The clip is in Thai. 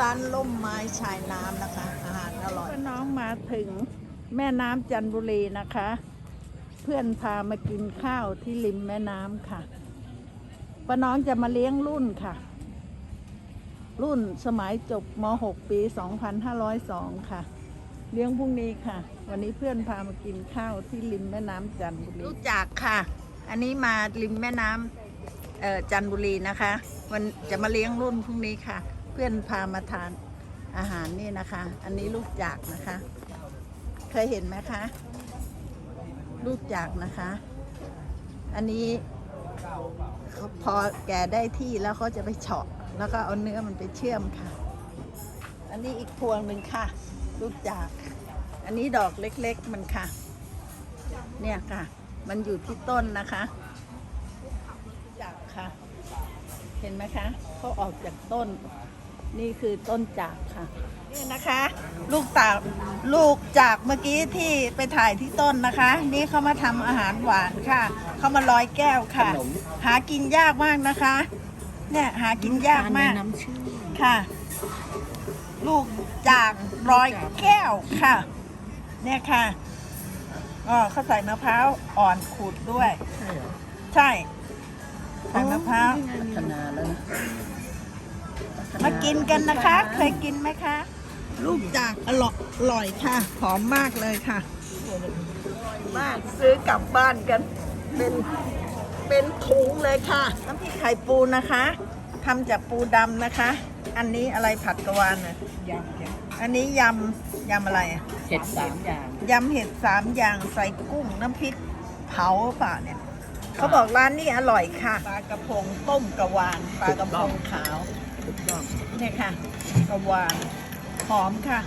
ร้านล่มไม้ชายน้ำนะคะ อาหารอร่อย น้องมาถึงแม่น้ำจันทบุรีนะคะ เพื่อนพามากินข้าวที่ริมแม่น้ำค่ะป้าน้องจะมาเลี้ยงรุ่นค่ะ รุ่นสมัยจบม .6 ปี 2502 ค่ะ เลี้ยงพรุ่งนี้ค่ะ วันนี้เพื่อนพามากินข้าวที่ริมแม่น้ำจันทบุรีรู้จักค่ะ อันนี้มาริมแม่น้ำเอ่อจันทบุรีนะคะ วันจะมาเลี้ยงรุ่นพรุ่งนี้ค่ะ เพื่อนพามาทานอาหารนี่นะคะ อันนี้ลูกจากนะคะ เคยเห็นไหมคะ ลูกจากนะคะ อันนี้เขาพอแก่ได้ที่แล้วเขาจะไปเฉาะ แล้วก็เอาเนื้อมันไปเชื่อมค่ะ อันนี้อีกพวงหนึ่งค่ะ ลูกจาก อันนี้ดอกเล็กๆมันค่ะ เนี่ยค่ะ มันอยู่ที่ต้นนะคะจากค่ะ เห็นไหมคะเขาออกจากต้น นี่คือต้นจากค่ะ นี่นะคะ ลูกตากลูกจากเมื่อกี้ที่ไปถ่ายที่ต้นนะคะ นี่เขามาทำอาหารหวานค่ะเขามาลอยแก้วค่ะ หากินยากมากนะคะ เนี่ยหากินยากมากน้ำชื่อค่ะ ลูกจากร้อยแก้วค่ะ เนี่ยค่ะอ๋อเขาใส่มะพร้าวอ่อนขูดด้วย ใช่เหรอใช่ใส่มะพร้าว พัฒนาแล้วนะ มากินกันนะคะ เคยกินไหมคะ ลูกจากอร่อยอร่อยค่ะ หอมมากเลยค่ะอร่อยมากซื้อกลับบ้านกัน เป็นเป็นถุงเลยค่ะ น้ำพริกไข่ปูนะคะทำจากปูดำนะคะ อันนี้อะไรผัดกะวานน่ะยำอันนี้ยำยำอะไรอะเห็ดสามอย่าง ยำเห็ดสามอย่างใส่กุ้งน้ำพริกเผาเปล่าเนี่ย เขาบอกร้านนี้อร่อยค่ะ ปลากระพงต้มกระวานปลากระพงขาวถูกต้องเนี่ยค่ะ กระวานหอมค่ะ